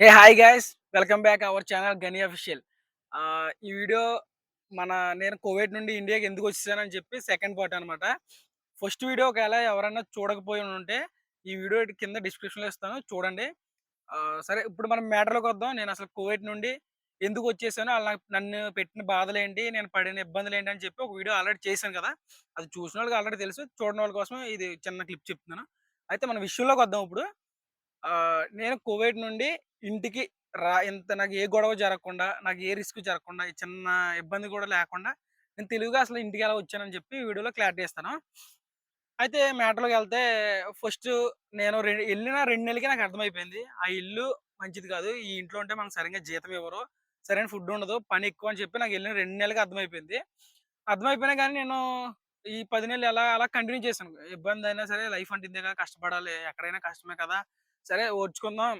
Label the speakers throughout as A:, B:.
A: Hey hi guys welcome back our channel Gani official ఈ video మన నేను Covid నుండి ఇండియాకి ఎందుకు వచ్చేసానని చెప్పి సెకండ్ పార్ట్ అనమాట ఫస్ట్ వీడియో ఒకవేళ ఎవరైనా చూడకపోయి ఉంటే ఈ వీడియో కింద డిస్క్రిప్షన్లో ఇస్తాను. చూడండి. సరే ఇప్పుడు మనం మ్యాటర్లోకి వద్దాం. నేను అసలు కోవిడ్ నుండి ఎందుకు వచ్చేసాను అలా నన్ను పెట్టిన బాధలు ఏంటి నేను పడిన ఇబ్బందులు ఏంటి అని చెప్పి ఒక వీడియో ఆల్రెడీ చేశాను కదా. అది చూసిన వాళ్ళకి ఆల్రెడీ తెలుసు. చూడని వాళ్ళ కోసం ఇది చిన్న క్లిప్ చెప్తున్నాను. అయితే మన విషయంలోకి వద్దాం ఇప్పుడు. నేను కోవిడ్ నుండి ఇంటికి రా ఇంత నాకు ఏ గొడవ జరగకుండా నాకు ఏ రిస్క్ జరగకుండా చిన్న ఇబ్బంది కూడా లేకుండా నేను తెలుగుగా అసలు ఇంటికి ఎలా వచ్చానని చెప్పి వీడియోలో క్లారిటీ ఇస్తాను. అయితే మ్యాటర్లోకి వెళ్తే ఫస్ట్ నేను రె- వెళ్ళిన రెండు నెలలకి నాకు అర్థమైపోయింది. ఆ ఇల్లు మంచిది కాదు. ఈ ఇంట్లో ఉంటే మనకు సరిగ్గా జీతం ఇవ్వరు. సరైన ఫుడ్ ఉండదు. పని ఎక్కువ అని చెప్పి నాకు వెళ్ళిన రెండు నెలలకి అర్థమైపోయింది. అర్థమైపోయినా కానీ నేను ఈ పది నెలలు ఎలా అలా కంటిన్యూ చేశాను. ఇబ్బంది అయినా సరే లైఫ్ అంటే ఇంతే కదా కష్టపడాలి. ఎక్కడైనా కష్టమే కదా. సరే ఓడ్చుకుందాం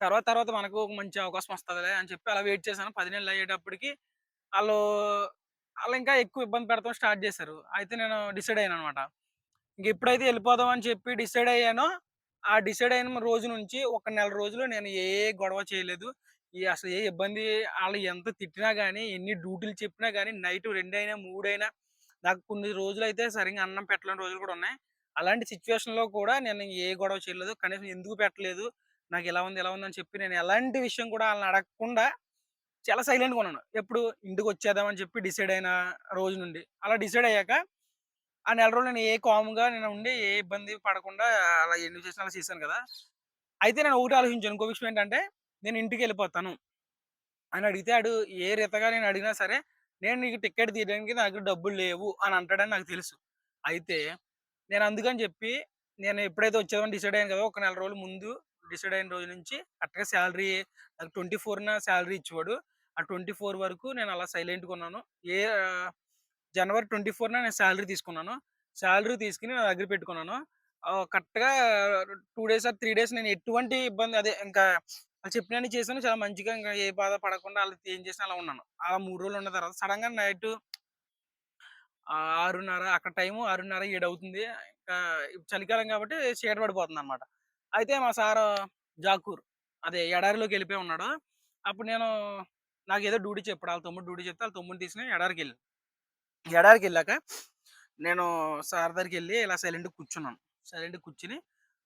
A: తర్వాత తర్వాత మనకు ఒక మంచి అవకాశం వస్తుందిలే అని చెప్పి అలా వెయిట్ చేశాను. పది నెలలు అయ్యేటప్పటికి వాళ్ళు వాళ్ళు ఇంకా ఎక్కువ ఇబ్బంది పెడతాం స్టార్ట్ చేశారు. అయితే నేను డిసైడ్ అయ్యాను అనమాట ఇంక ఎప్పుడైతే వెళ్ళిపోదాం అని చెప్పి డిసైడ్ అయ్యానో, ఆ డిసైడ్ అయిన రోజు నుంచి ఒక నెల రోజులు నేను ఏ గొడవ చేయలేదు. ఈ అసలు ఏ ఇబ్బంది వాళ్ళు ఎంత తిట్టినా కానీ ఎన్ని డ్యూటీలు చెప్పినా కానీ నైట్ 2 అయినా, 3 అయినా నాకు కొన్ని రోజులు అయితే సరిగ్గా అన్నం పెట్టలేని రోజులు కూడా ఉన్నాయి. అలాంటి సిచ్యువేషన్లో కూడా నేను ఏ గొడవ చేయలేదు. కనీసం ఎందుకు పెట్టలేదు? నాకు ఇలా ఉంది, ఇలా ఉంది అని చెప్పి నేను ఎలాంటి విషయం కూడా వాళ్ళని అడగకుండా చాలా సైలెంట్‌గా ఉన్నాను. ఎప్పుడు ఇంటికి వచ్చేద్దామని చెప్పి డిసైడ్ అయిన రోజు నుండి. అలా డిసైడ్ అయ్యాక ఆ నెల రోజులు నేను ఏ కామ్‌గా నేను ఉండి ఏ ఇబ్బంది పడకుండా అలా ఎన్ని చేసినా అలా చేశాను కదా! అయితే నేను ఒకటి ఆలోచించాను. ఇంకో విషయం ఏంటంటే నేను ఇంటికి వెళ్ళిపోతాను అని అడిగితే అడు ఏ రీతగా నేను అడిగినా సరే, నేను నీకు టికెట్ తీయడానికి నా దగ్గర డబ్బులు లేవు అని అంటాడని నాకు తెలుసు. అయితే నేను అందుకని చెప్పి నేను ఎప్పుడైతే వచ్చేదామని డిసైడ్ అయ్యాను కదా! ఒక నెల రోజుల ముందు డిసైడ్ అయిన రోజు నుంచి కరెక్ట్‌గా శాలరీ నాకు 24న సాలరీ ఇచ్చేవాడు. ఆ 24 వరకు నేను అలా సైలెంట్‌గా ఉన్నాను. ఏ జనవరి ట్వంటీ ఫోర్న నేను శాలరీ తీసుకున్నాను. శాలరీ తీసుకుని నా దగ్గర పెట్టుకున్నాను. కరెక్ట్‌గా two days or three days నేను ఎటువంటి ఇబ్బంది అదే ఇంకా వాళ్ళు చెప్పినన్ని చేశాను. చాలా మంచిగా ఇంకా ఏ బాధ పడకుండా వాళ్ళకి ఏం చేసినా అలా ఉన్నాను. అలా మూడు రోజులు ఉన్న తర్వాత సడన్గా నైట్ ఆరున్నర అక్కడ టైము 6:30, 7 అవుతుంది. ఇంకా ఇప్పుడు చలికాలం కాబట్టి చీకటి పడిపోతుందనమాట. అయితే మా సారు జాకూర్ అదే ఎడారిలోకి వెళ్ళిపోయి ఉన్నాడు. అప్పుడు నేను నాకు ఏదో డ్యూటీ చెప్పాడు. వాళ్ళ తమ్ముడు డ్యూటీ చెప్తే వాళ్ళ తొమ్మిది తీసుకుని ఎడారికి వెళ్ళి ఎడారికి వెళ్ళాక నేను సార్ దగ్గరికి వెళ్ళి ఇలా సైలెంట్ కూర్చున్నాను. సైలెంట్ కూర్చుని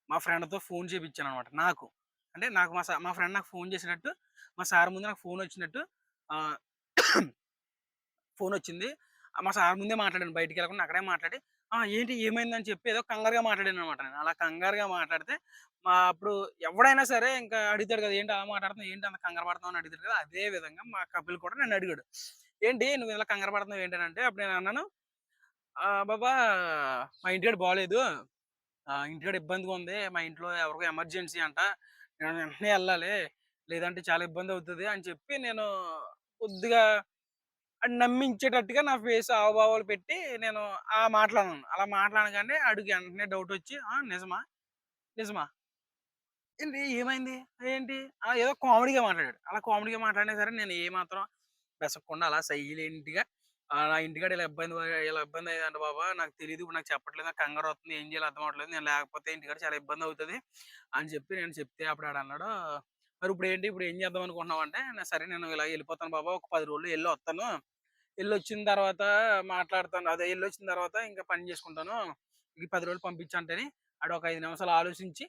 A: మా ఫ్రెండ్‌తో ఫోన్ చేపిచ్చాననమాట నాకు. అంటే నాకు మా మా ఫ్రెండ్ నాకు ఫోన్ చేసినట్టు, మా సార్ ముందు నాకు ఫోన్ వచ్చినట్టు ఫోన్ వచ్చింది మా సార్ ముందే మాట్లాడాను బయటికి వెళ్ళకుండా అక్కడే మాట్లాడి, "ఆ! ఏంటి ఏమైందని" చెప్పి ఏదో కంగారుగా మాట్లాడాను అనమాట నేను. అలా కంగారుగా మాట్లాడితే మా అప్పుడు ఎవడైనా సరే ఇంకా అడుగుతాడు కదా! "ఏంటి అలా మాట్లాడుతున్నావు? ఏంటి అంత కంగారు పడుతున్నావు?" అని అడుగుతాడు కదా! అదే విధంగా మా కపిల్ కూడా నన్ను అడిగాడు. "ఏంటి నువ్వు ఇలా కంగారు పడుతున్నావు ఏంటి" అంటే అప్పుడు నేను అన్నాను, బాబా మా ఇంటికాడ బాలేదు. ఆహ్, ఇంటికాడ ఇబ్బందిగా ఉంది. మా ఇంట్లో ఎవరికో ఎమర్జెన్సీ అంట. నేను వెంటనే వెళ్ళాలి లేదంటే చాలా ఇబ్బంది అవుతుంది అని చెప్పి నేను కొద్దిగా ఆడిని నమ్మించేటట్టుగా నా ఫేస్ హావభావాలు పెట్టి నేను ఆ మాట్లాడను అలా మాట్లాడగానే అడిగి వెంటనే డౌట్ వచ్చి నిజమా? నిజమా? ఏంటి ఏమైంది? ఏంటి?" ఆ! ఏదో కామెడీగా మాట్లాడాడు. అలా కామెడీగా మాట్లాడినా సరే నేను ఏమాత్రం బెసకుండా అలా సైలెంట్‌గా "నా ఇంటికాడ ఇలా ఇబ్బంది ఇలా ఇబ్బంది అయిందంట బాబా! నాకు తెలియదు ఇప్పుడు నాకు చెప్పట్లేదు. నాకు కంగారొస్తుంది. ఏం చేయాలో అర్థం అవ్వట్లేదు. నేను లేకపోతే ఇంటికాడ చాలా ఇబ్బంది అవుతుంది అని చెప్పి నేను చెప్తే అప్పుడు ఆడన్నాడు, "మరి ఇప్పుడు ఏంటి ఇప్పుడు ఏం చేద్దాం అనుకుంటున్నావు" అంటే, "సరే నేను ఇలా వెళ్ళిపోతాను బాబా! ఒక పది రోజులు వెళ్ళి వస్తాను వెళ్ళి వచ్చిన తర్వాత మాట్లాడతాను. అదే వెళ్ళి వచ్చిన తర్వాత ఇంకా పని చేసుకుంటాను. ఈ పది రోజులు పంపించంటని" ఆడు ఒక ఐదు నిమిషాలు ఆలోచించి,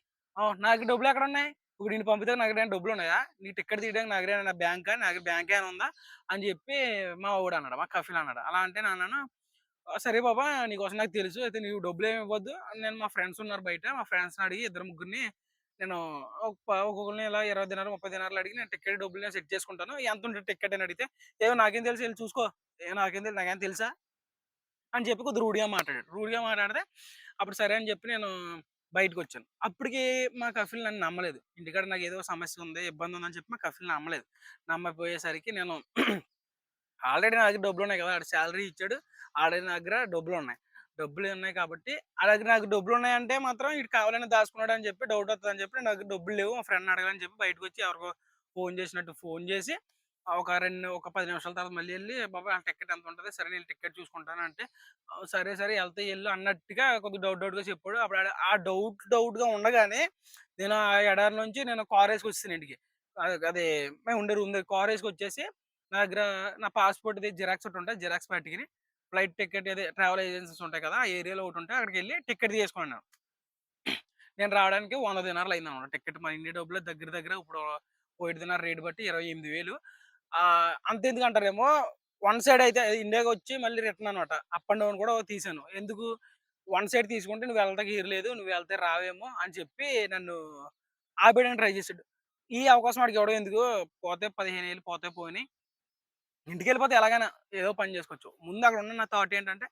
A: నాకు డబ్బులు ఎక్కడ ఉన్నాయి ఇప్పుడు నేను పంపితే నాకు దగ్గర డబ్బులు ఉన్నాయా నీ టిక్కెట్ తీయడానికి నా దగ్గర ఏమైనా బ్యాంకా? నా దగ్గర బ్యాంక్ ఏమైనా ఉందా?" అని చెప్పి మా వోడన్నాడు. మా కఫీల్ అన్నాడు. అలా అంటే నాన్న సరే బాబా! నీకోసం నాకు తెలుసు. అయితే నీవు డబ్బులేమి ఇవ్వద్దు. నేను మా ఫ్రెండ్స్ ఉన్నారు బయట. మా ఫ్రెండ్స్‌ని అడిగి ఇద్దరు ముగ్గురిని నేను ఒక్కొక్కరిని ఇలా 20 దినాలు, 30 దినాలు అడిగి నేను టికెట్ డబ్బులు నేను సెట్ చేసుకుంటాను. ఎంత ఉంటుంది టికెట్ అని అడిగితే, "ఏమో నాకేం తెలుసు వెళ్ళి చూసుకో. ఏమో నాకేం తెలుసు నాకేం తెలుసా?" అని చెప్పి కొద్ది రూడిగా మాట్లాడాడు. రూడిగా మాట్లాడితే అప్పుడు సరే అని చెప్పి నేను బయటకొచ్చాను. అప్పటికి మా కఫిల్ నన్ను నమ్మలేదు. ఇంటికాడ నాకు ఏదో సమస్య ఉంది, ఇబ్బంది ఉందని చెప్పి మా కఫిల్ నమ్మలేదు. నమ్మకపోయేసరికి నేను ఆల్రెడీ నా దగ్గర డబ్బులున్నాయి కదా! ఆడ సాలరీ ఇచ్చాడు. ఆల్రెడీ నా దగ్గర డబ్బులు ఉన్నాయి కాబట్టి అలాగే నాకు డబ్బులు ఉన్నాయంటే మాత్రం ఇటు కావాలని దాచుకున్నాడు అని చెప్పి డౌట్ వస్తదని చెప్పి నాకు డబ్బులు లేవు. మా ఫ్రెండ్ అడగాలని చెప్పి బయటకొచ్చి ఎవరికో ఫోన్ చేసినట్టు ఫోన్ చేసి ఒక రెండు ఒక పది నిమిషాల తర్వాత మళ్ళీ వెళ్ళి బాబా ఆ టికెట్ ఉంటుంది సరే నేను టికెట్ చూసుకుంటాను" అంటే, సరే సరే వెళ్తే వెళ్ళు అన్నట్టుగా కొద్దిగా డౌట్ డౌట్‌గా చెప్పాడు. అప్పుడు ఆ డౌట్ డౌట్‌గా ఉండగానే నేను ఆ ఎడారి నుంచి నేను కార్ వేస్కొస్తాను ఇంటికి. అదే మేము ఉండే రూమ్ దగ్గర కార్ వేసుకొచ్చేసి నా దగ్గర నా పాస్‌పోర్ట్‌ది జిరాక్స్ ఒకటి ఉంటే జిరాక్స్ పట్టుకుని ఫ్లైట్ టికెట్ అదే ట్రావెల్ ఏజెన్సీస్ ఉంటాయి కదా! ఆ ఏరియాలో ఒకటి ఉంటే అక్కడికెళ్ళి టికెట్ తీసుకున్నాను. నేను రావడానికి 100 దినార్లు అయిందన్నమాట. టికెట్ మన ఇండియా డబ్బులు దగ్గర దగ్గర ఇప్పుడు కువైట్ దినార్ రేటు బట్టి 28,000 ఆహ్, అంతెందుకు అంటారేమో వన్ సైడ్ అయితే ఇండియాకి వచ్చి మళ్ళీ రిటర్న్ అనమాట. అప్ అండ్ డౌన్ కూడా తీసాను. ఎందుకు వన్ సైడ్ తీసుకుంటే నువ్వు వెళ్ళటానికి ఇయర్ లేదు. నువ్వు వెళ్తే రావేమో అని చెప్పి నన్ను ఆపేయడానికి ట్రై చేశాడు ఈ అవకాశం వాడికి ఎవడో ఎందుకు పోతే 15,000 పోతే ఇంటికి వెళ్ళిపోతే ఎలాగైనా ఏదో పని చేసుకోవచ్చు. ముందు అక్కడ ఉన్న నా థాట్ ఏంటంటే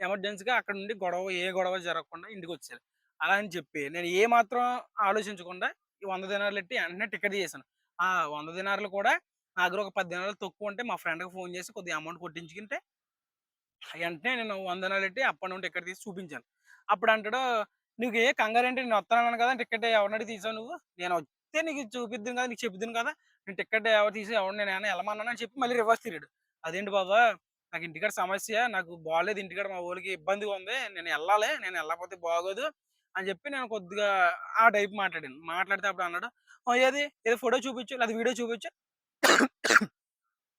A: ఎమర్జెన్సీగా అక్కడ నుండి గొడవ ఏ గొడవ జరగకుండా ఇంటికి ఇంటికొచ్చేయాలి. అలా అని చెప్పి నేను ఏ మాత్రం ఆలోచించకుండా ఈ వంద దినాలు ఎట్టి వెంటనే టికెట్ చేశాను. ఆ వంద దినాలు కూడా నా దగ్గర ఒక పది దినాలు తక్కువ ఉంటే మా ఫ్రెండ్‌కి ఫోన్ చేసి కొద్దిగా అమౌంట్ కొట్టించుకుంటే వెంటనే నేను వంద దినాలు ఎట్టి అప్పటి నుండి టికెట్ తీసి చూపించాను. అప్పుడు అంటాడు "నీకు ఏ కంగారేంటి నేను వస్తానన్నాను కదా! టికెట్ ఎవరినడికి తీసావు నువ్వు? నేను వస్తే నీకు చూపిద్దును కదా! నీకు చెప్దును కదా! నేను టికెట్ ఎవరు తీసి ఎవరిని నేను ఎళ్ళమన్నానా?" అని చెప్పి మళ్ళీ రివర్స్ తిరిగాడు. అదేంటి బాబా! నాకు ఇంటికాడ సమస్య. నాకు బాగాలేదు ఇంటికాడ మా ఊరికి ఇబ్బందిగా ఉంది. నేను వెళ్ళాలి నేను వెళ్ళకపోతే బాగోదు అని చెప్పి నేను కొద్దిగా ఆ టైప్ మాట్లాడాను. మాట్లాడితే అప్పుడు అన్నాడు ఏది? ఏదో ఫోటో చూపించు లేదా వీడియో చూపించు"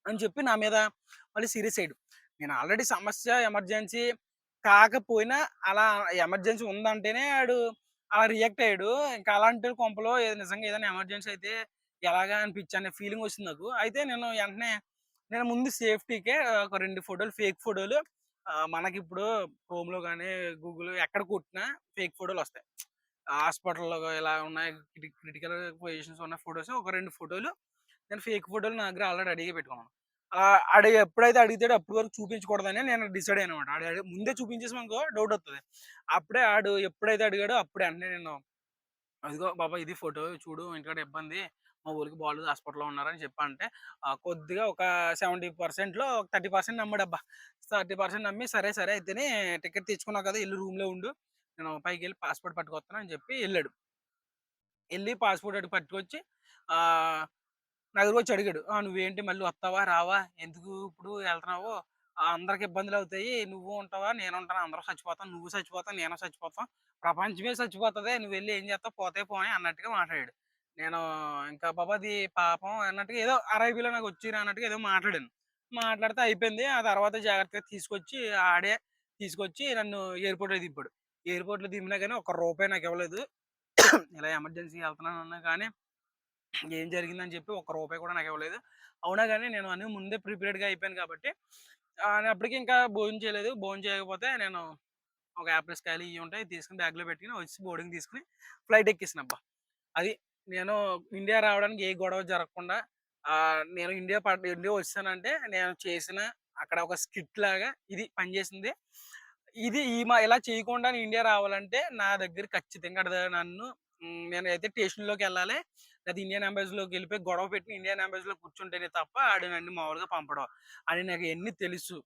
A: అని చెప్పి నా మీద మళ్ళీ సీరియస్ అయ్యాడు. నేను ఆల్రెడీ సమస్య ఎమర్జెన్సీ కాకపోయినా అలా ఎమర్జెన్సీ ఉందంటేనే ఆడు అలా రియాక్ట్ అయ్యాడు. ఇంకా అలాంటి కొంపలో ఏదో నిజంగా ఏదైనా ఎమర్జెన్సీ అయితే ఎలాగా అనిపించి అనే ఫీలింగ్ వచ్చింది నాకు. అయితే నేను వెంటనే నేను ముందు సేఫ్టీకే ఒక రెండు ఫోటోలు ఫేక్ ఫోటోలు మనకిప్పుడు క్రోమ్‌లో కానీ గూగుల్‌లో ఎక్కడ కొట్టినా ఫేక్ ఫోటోలు వస్తాయి హాస్పిటల్‌లో ఇలా ఉన్నాయి క్రిటికల్ పొజిషన్స్ ఉన్న ఫోటోస్ ఒక రెండు ఫోటోలు నేను ఫేక్ ఫోటోలు నా దగ్గర ఆల్రెడీ అడిగి పెట్టుకున్నాను. ఆహ్, ఎప్పుడైతే అడిగితే అప్పుడు వరకు చూపించకూడదని నేను డిసైడ్ అయ్యాను అనమాట ముందే ముందే మనకు డౌట్ వస్తుంది అప్పుడే ఆడు ఎప్పుడైతే అడిగాడో అప్పుడే అంటే నేను అదిగో బాబా ఇది ఫోటో చూడు ఇంటికాడ ఇబ్బంది. మా ఊరికి బాలేదు హాస్పిటల్‌లో ఉన్నారని చెప్పంటే కొద్దిగా ఒక సెవెంటీ పర్సెంట్లో ఒక 30% నమ్మాడబ్బా! 30% నమ్మి సరే, సరే అయితేనే టికెట్ తెచ్చుకున్నావు కదా! ఎళ్ళి రూమ్‌లో ఉండు. నేను పైకి వెళ్ళి పాస్‌పోర్ట్ పట్టుకొస్తాను అని చెప్పి వెళ్ళాడు వెళ్ళి పాస్‌పోర్ట్ అటు పట్టుకొచ్చి ఆహ్, వచ్చి అడిగాడు. నువ్వేంటి మళ్ళీ వస్తావా? రావా? ఎందుకు ఇప్పుడు వెళ్తున్నావో అందరికి ఇబ్బందులు అవుతాయి నువ్వు ఉంటావా? నేను ఉంటాను. అందరూ చచ్చిపోతాం. నువ్వు చచ్చిపోతావు. నేను చచ్చిపోతాం. ప్రపంచమే చచ్చిపోతుందని నువ్వు వెళ్ళి ఏం చేస్తావు? పోతే పోనీ" అన్నట్టుగా మాట్లాడాడు. నేను ఇంకా బాబు అది పాపం అన్నట్టుగా ఏదో అరేబియాలో నాకు వచ్చిరా అన్నట్టుగా ఏదో మాట్లాడాను. మాట్లాడితే అయిపోయింది. ఆ తర్వాత జాగ్రత్తగా తీసుకొచ్చి ఆడే తీసుకొచ్చి నన్ను ఎయిర్‌పోర్ట్‌లో దింపాడు. ఎయిర్‌పోర్ట్‌లో దింపినా కానీ ఒక రూపాయి నాకు ఇవ్వలేదు ఇలా ఎమర్జెన్సీ వెళ్తున్నాను అన్నా కానీ ఏం జరిగిందని చెప్పి ఒక్క రూపాయి కూడా నాకు ఇవ్వలేదు అవునా కానీ నేను అన్నీ ముందే ప్రిపేర్డ్‌గా అయిపోయాను కాబట్టి అప్పటికి ఇంకా భోజనం చేయలేదు. భోజనం చేయకపోతే నేను ఒక యాపిల్స్ కాయలు ఇవి ఉంటాయి. తీసుకుని తీసుకొని బ్యాగ్‌లో పెట్టుకుని వచ్చి బోర్డింగ్ తీసుకొని ఫ్లైట్ ఎక్కేసానబ్బా! అది నేను ఇండియా రావడానికి ఏ గొడవ జరగకుండా నేను ఇండియా పడ్ ఇండియా వచ్చానంటే నేను చేసిన అక్కడ ఒక స్కిట్ లాగా ఇది పనిచేసింది. ఇది ఈ మా ఇలా చేయకుండా నేను ఇండియా రావాలంటే నా దగ్గర ఖచ్చితంగా ఆడు నన్ను అయితే స్టేషన్లోకి వెళ్ళాలి లేదా ఇండియన్ ఎంబసీలోకి వెళ్ళిపోయి గొడవ పెట్టి ఇండియన్ ఎంబసీలో కూర్చుంటేనే తప్ప ఆడు నన్ను మామూలుగా పంపడం అని నాకు ఎన్ని తెలుసు.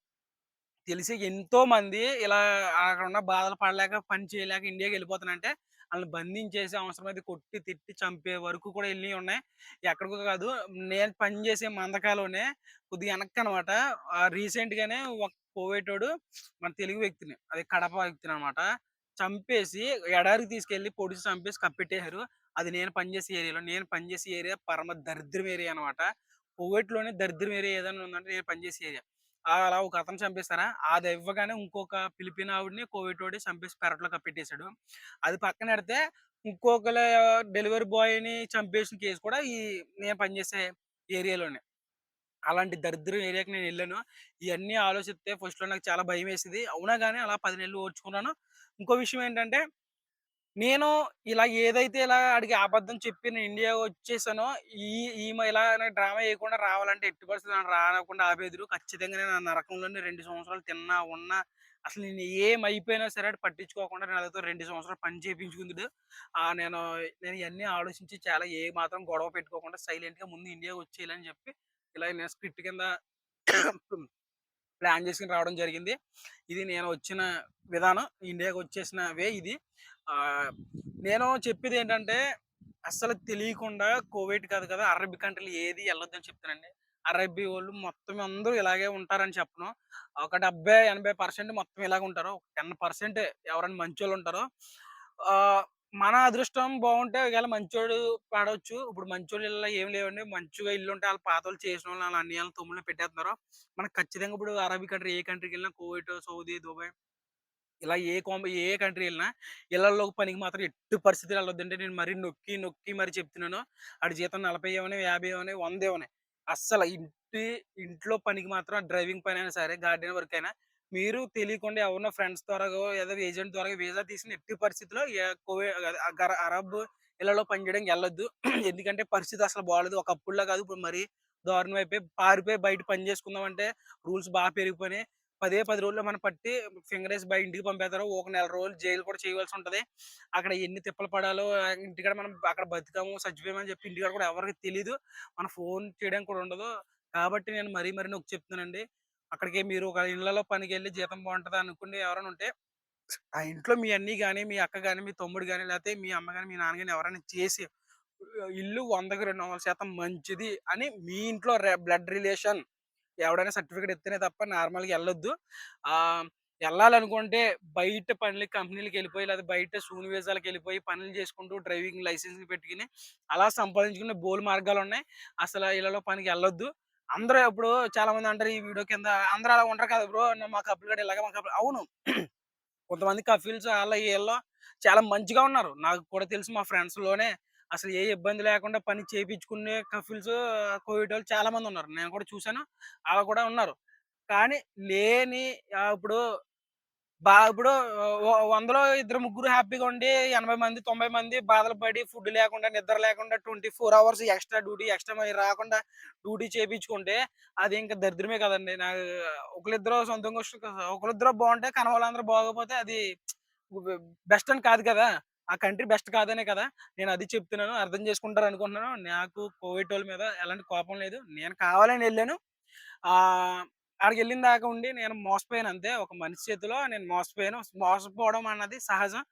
A: తెలిసి ఎంతో మంది ఇలా అక్కడ ఉన్న బాధలు పడలేక, పని చేయలేక ఇండియాకి వెళ్ళిపోతానంటే వాళ్ళని బంధించేసే అవసరం అయితే కొట్టి, తిట్టి, చంపే వరకు కూడా వెళ్ళి ఉన్నాయి. ఎక్కడికో కాదు నేను పని చేసే మందకాలోనే కొద్దిగా వెనక్కి అనమాట రీసెంట్‌గానే ఒక పోవేటోడు మన తెలుగు వ్యక్తిని అది కడప వ్యక్తిని అనమాట చంపేసి ఎడారికి తీసుకెళ్ళి పొడిచి చంపేసి కప్పెట్టేశారు అది నేను పనిచేసే ఏరియాలో. నేను పనిచేసే ఏరియా పరమ దరిద్రం ఏరియా అనమాట. కువైట్‌లోనే దరిద్రం ఏరియా ఏదైనా ఉందంటే నేను పనిచేసే ఏరియా. అలా ఒక అతను చంపేస్తారా అది ఇవ్వగానే ఇంకొక పిలిపిన ఆవిడని వాడి చంపేసి పెరట్లో కప్పెట్టేశాడు అది పక్కన పెడితే ఇంకొకల డెలివరీ బాయ్‌ని చంపేసిన కేస్ కూడా ఈ నేను పనిచేసే ఏరియాలోనే. అలాంటి దరిద్రం ఏరియాకి నేను వెళ్ళాను ఇవన్నీ ఆలోచిస్తే ఫస్ట్‌లో నాకు చాలా భయం వేసింది అవునా కానీ అలా పది నెలలు ఓడ్చుకున్నాను ఇంకో విషయం ఏంటంటే నేను ఇలా ఏదైతే ఇలా ఆడికి అబద్ధం చెప్పి నేను ఇండియా వచ్చేసానో, ఈ ఈమె ఇలా నాకు డ్రామా వేయకుండా రావాలంటే ఎట్టి పరిస్థితిలో నన్ను రానివ్వకుండా ఆపేదురు. ఖచ్చితంగా నేను ఆ నరకంలోనే రెండు సంవత్సరాలు తిన్నా, ఉన్నా అసలు నేను ఏమైపోయినా సరే పట్టించుకోకుండా పట్టించుకోకుండా నాతో 2 సంవత్సరాలు పని చేయించుకుందుడు ఆ నేను నేను ఇవన్నీ ఆలోచించి చాలా ఏ మాత్రం గొడవ పెట్టుకోకుండా సైలెంట్‌గా ముందు ఇండియాకి వచ్చేయాలని చెప్పి ఇలా నేను స్క్రిప్ట్ కింద ప్లాన్ చేసుకుని రావడం జరిగింది. ఇది నేను వచ్చిన విధానం. ఇండియాకి వచ్చేసిన వే ఇది. నేను నేను చెప్పేదేంటంటే అసలు తెలియకుండా కోవిడ్ కాదు కదా! అరబీ కంట్రీలు ఏది వెళ్ళొద్దని చెప్తానండి. అరబీ వాళ్ళు మొత్తం అందరూ ఇలాగే ఉంటారని చెప్పను. ఒక 70, 80% మొత్తం ఇలాగ ఉంటారు. టెన్ పర్సెంట్ ఎవరైనా మంచోళ్ళు ఉంటారో మన అదృష్టం బాగుంటే ఒకవేళ మంచోడు పాడవచ్చు ఇప్పుడు మంచోళ్ళు ఇలా ఏం లేవండి. మంచిగా ఇల్లు ఉంటే వాళ్ళ పాత వాళ్ళు చేసిన వాళ్ళు వాళ్ళ అన్ని వాళ్ళ తమ్ముళ్ళని పెట్టేస్తున్నారు మనకు ఖచ్చితంగా ఇప్పుడు అరబీ కంట్రీ ఏ కంట్రీకి వెళ్ళినా కువైట్, సౌదీ, దుబాయ్ ఇలా ఏ కోమ ఏ కంట్రీ వెళ్ళినా ఇళ్ళల్లోకి పనికి మాత్రం ఎట్టి పరిస్థితులు వెళ్ళొద్దంటే నేను మరీ నొక్కి, నొక్కి మరి చెప్తున్నాను. అటు జీతం నలభై ఏమని యాభై ఏమని వంద ఏమని అస్సలు ఇంటి ఇంట్లో పనికి మాత్రం డ్రైవింగ్ పని అయినా సరే, గార్డెన్ వర్క్ అయినా మీరు తెలియకుండా ఎవరినో ఫ్రెండ్స్ ద్వారాగో, ఏదో ఏజెంట్ ద్వారా వీసా తీసిన ఎట్టి పరిస్థితిలో కోవిడ్ అరబ్ ఇళ్ళలో పని చేయడానికి ఎందుకంటే పరిస్థితి అసలు బాగాలేదు ఒకప్పుడులా కాదు. ఇప్పుడు మరీ దారుణం అయిపోయి పారిపోయి బయట పని చేసుకుందాం అంటే రూల్స్ బాగా పెరిగిపోయినాయి. పదే పది రోజుల్లో మనం పట్టి ఫింగరేసి బై ఇంటికి పంపేస్తారు ఒక నెల రోజులు జైలు కూడా చేయవలసి ఉంటుంది అక్కడ ఎన్ని తిప్పలు పడాలో ఇంటికాడ మనం అక్కడ బతికాము, చచ్చిపోయామని చెప్పి ఇంటికాడ కూడా ఎవరికి తెలీదు. మన ఫోన్ చేయడానికి కూడా ఉండదు. కాబట్టి నేను మరీ మరీ నొక్కి చెప్తున్నానండి. అక్కడికి మీరు ఒక ఇళ్ళలో పనికెళ్ళి జీతం బాగుంటుంది అనుకుని ఎవరైనా ఉంటే ఆ ఇంట్లో మీ అన్ని కానీ మీ అక్క కానీ మీ తమ్ముడు కానీ లేకపోతే మీ అమ్మ కానీ మీ నాన్న కానీ ఎవరైనా చేసి ఇల్లు 100కి 200% మంచిది అని మీ ఇంట్లో బ్లడ్ రిలేషన్ ఎవడైనా సర్టిఫికేట్ ఇస్తేనే తప్ప నార్మల్‌గా వెళ్ళొద్దు వెళ్ళాలనుకుంటే బయట పనులు కంపెనీలకు వెళ్ళిపోయి లేదా బయట సూని వీసాలకెళ్ళిపోయి పనులు చేసుకుంటూ డ్రైవింగ్ లైసెన్స్ పెట్టుకుని అలా సంపాదించుకునే బోల్ మార్గాలు ఉన్నాయి అసలు ఇళ్ళలో పనికి వెళ్ళొద్దు అందరూ ఇప్పుడు చాలామంది అంటారు ఈ వీడియో కింద అందరూ అలా ఉంటారు కదా బ్రో! మా కప్పులు కూడా ఇలాగ మా కప్పులు అవును. కొంతమంది కఫీల్స్ అలా వీళ్ళు చాలా మంచిగా ఉన్నారు. నాకు కూడా తెలుసు మా ఫ్రెండ్స్‌లోనే అసలు ఏ ఇబ్బంది లేకుండా పని చేయించుకునే కఫిల్స్ కోవిడ్ వాళ్ళు చాలా మంది ఉన్నారు నేను కూడా చూసాను. అలా కూడా ఉన్నారు. కానీ లేని ఇప్పుడు బా ఇప్పుడు వందలో ఇద్దరు ముగ్గురు హ్యాపీగా ఉండి 80 మంది, 90 మంది బాధలు పడి ఫుడ్ లేకుండా, నిద్ర లేకుండా 24 hours extra duty, extra money రాకుండా డ్యూటీ చేయించుకుంటే అది ఇంకా దరిద్రమే కదండి నా ఒకరిద్దరు సొంతంగా ఒకరిద్దరు బాగుంటే కనవాళ్ళందరూ బాగోకపోతే అది బెస్ట్ అని కాదు కదా! ఆ కంట్రీ బెస్ట్ కాదనే కదా! నేను అది చెప్తున్నాను. అర్థం చేసుకుంటారు అనుకుంటున్నాను. నాకు కోవిడ్ వాళ్ళ మీద ఎలాంటి కోపం లేదు. నేను కావాలని వెళ్ళాను అక్కడికి వెళ్ళిన దాకా ఉండి నేను మోసపోయాను అంతే. ఒక మనిషి చేతిలో నేను మోసపోయాను. మోసపోవడం అన్నది సహజం.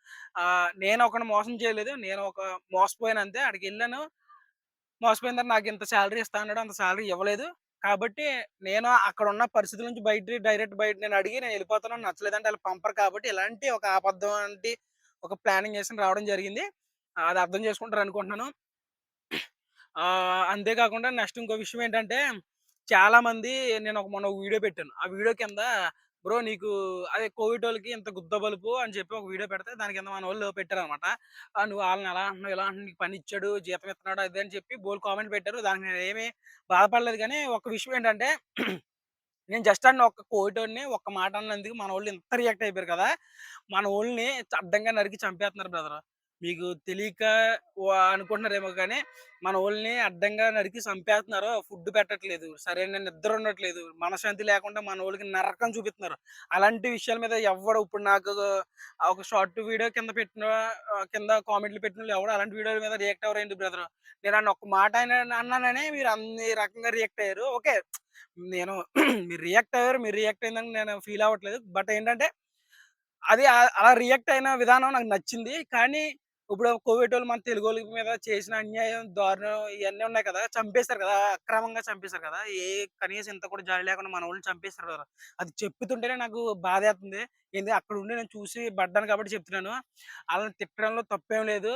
A: నేను ఒకటి మోసం చేయలేదు. నేను ఒక మోసపోయాను అంతే. అక్కడికి వెళ్ళాను మోసపోయిన తర్వాత నాకు ఇంత సాలరీ ఇస్తా అన్నాడు. అంత సాలరీ ఇవ్వలేదు. కాబట్టి నేను అక్కడున్న పరిస్థితుల నుంచి బయట డైరెక్ట్ బయట నేను అడిగి నేను ఎళ్ళిపోతాను. నచ్చలేదంటే వాళ్ళు పంపరు కాబట్టి ఇలాంటి ఒక అబద్ధం వంటి ఒక ప్లానింగ్ చేసి రావడం జరిగింది. అది అర్థం చేసుకుంటారు అనుకుంటున్నాను. అంతేకాకుండా నెక్స్ట్ ఇంకో విషయం ఏంటంటే చాలామంది నేను ఒక మొన్న ఒక వీడియో పెట్టాను. ఆ వీడియో కింద బ్రో నీకు అదే కోవిడ్ వాళ్ళకి ఇంత గుద్ద బలుపు అని చెప్పి ఒక వీడియో పెడితే దాని కింద మన వాళ్ళు పెట్టారు అనమాట "నువ్వు వాళ్ళని ఎలా అంటున్నావు? ఎలా అంటున్నావు. నీకు పనిచ్చాడు, జీతం ఇస్తున్నాడు" అదే అని చెప్పి బోల్ కామెంట్ పెట్టారు. దానికి నేను ఏమీ బాధపడలేదు కానీ ఒక విషయం ఏంటంటే నేను జస్ట్ ఆడిని ఒక్క కోటోడిని ఒక్క మాట అన్నందుకు మనోళ్ళు ఇంత రియాక్ట్ అయిపోయారు కదా! మన వాళ్ళని అడ్డంగా నరికి చంపేస్తున్నారు బ్రదర్ మీకు తెలియక అనుకుంటున్నారేమో అనుకుంటున్నారేమో మన వాళ్ళని అడ్డంగా నరికి చంపేస్తున్నారు. ఫుడ్ పెట్టట్లేదు. సరైన నిద్ర ఉండట్లేదు. మనశ్శాంతి లేకుండా మన వాళ్ళకి నరకం చూపిస్తున్నారు. అలాంటి విషయాల మీద ఎవ్వడు ఇప్పుడు నాకు ఒక షార్ట్ వీడియో కింద పెట్టిన కింద కామెంట్‌లు పెట్టిన ఎవడు అలాంటి వీడియోల మీద రియాక్ట్ అవ్వరేంటి బ్రదర్ నేను అన్న ఒక మాట అన్నానని మీరు అన్ని రకంగా రియాక్ట్ అయ్యారు. ఓకే. నేను మీరు రియాక్ట్ అయ్యారు. మీరు రియాక్ట్ అయిందని నేను ఫీల్ అవ్వట్లేదు. బట్ ఏంటంటే అది అలా రియాక్ట్ అయిన విధానం నాకు నచ్చింది. కానీ ఇప్పుడు కోవిడ్ వాళ్ళు మన తెలుగోళ్ళ మీద చేసిన అన్యాయం, దారుణం ఇవన్నీ ఉన్నాయి కదా! చంపేశారు కదా! అక్రమంగా చంపేశారు కదా! ఏ కనీసం ఇంత కూడా జాలి లేకుండా మనోళ్ళని చంపేశారు కదా! అది చెప్పుతుంటేనే నాకు బాధేత్తంది. ఏంది అక్కడుండి నేను చూసి పడ్డాను కాబట్టి చెప్తున్నాను. అలా తిట్టడంలో తప్పేం లేదు.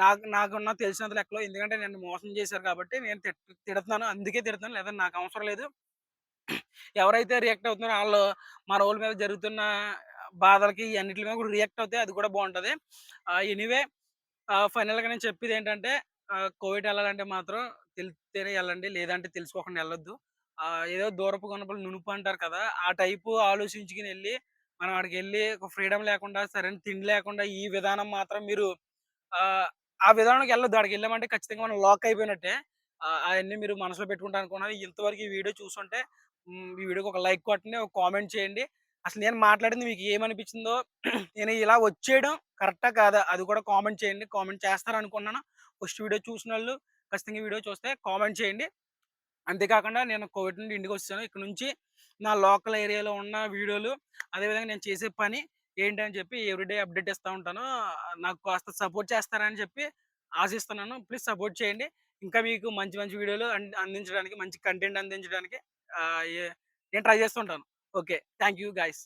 A: నాకు నాకున్న తెలిసినంత లెక్కలో ఎందుకంటే నేను మోసం చేశారు కాబట్టి నేను తిడుతున్నాను అందుకే తిడుతున్నాను లేదా నాకు అవసరం లేదు. ఎవరైతే రియాక్ట్ అవుతున్నారో మన వాళ్ళ మీద జరుగుతున్న బాధలకి అన్నిటి మీద కూడా రియాక్ట్ అవుతాయి అది కూడా బాగుంటుంది ఎనీవే ఫైనల్‌గా నేను చెప్పేది ఏంటంటే కోవిడ్ వెళ్ళాలంటే మాత్రం తెలిస్తేనే వెళ్ళండి లేదంటే తెలుసుకోకుండా వెళ్ళొద్దు ఏదో దూరపు గునపలు నునుపు అంటారు కదా! ఆ టైపు ఆలోచించుకుని వెళ్ళి మనం ఆడికెళ్ళి ఒక ఫ్రీడమ్ లేకుండా, సరైన తిండి లేకుండా ఈ విధానం మాత్రం మీరు ఆ విధానంకి వెళ్ళొద్దు అక్కడికి వెళ్ళామంటే ఖచ్చితంగా మనం లాక్ అయిపోయినట్టే. అవన్నీ మీరు మనసులో పెట్టుకుంటా అనుకున్నాను. ఇంతవరకు ఈ వీడియో చూసుంటే ఈ వీడియోకి ఒక లైక్ కొట్టండి. ఒక కామెంట్ చేయండి. అసలు నేను మాట్లాడింది మీకు ఏమనిపించిందో నేను ఇలా వచ్చేయడం కరెక్టా? కాదా? అది కూడా కామెంట్ చేయండి. కామెంట్ చేస్తారనుకున్నాను ఫస్ట్ వీడియో చూసిన వాళ్ళు ఖచ్చితంగా వీడియో చూస్తే కామెంట్ చేయండి. అంతేకాకుండా నేను కోవిడ్ నుండి ఇంటికి వచ్చాను ఇక్కడ నుంచి నా లోకల్ ఏరియాలో ఉన్న వీడియోలు, అదేవిధంగా నేను చేసే పని ఏంటని చెప్పి ఎవ్రీడే అప్డేట్ ఇస్తూ ఉంటాను. నాకు కాస్త సపోర్ట్ చేస్తారని చెప్పి ఆశిస్తున్నాను. ప్లీజ్ సపోర్ట్ చేయండి. ఇంకా మీకు మంచి మంచి వీడియోలు అందించడానికి, మంచి కంటెంట్ అందించడానికి నేను ట్రై చేస్తుంటాను. Okay thank you guys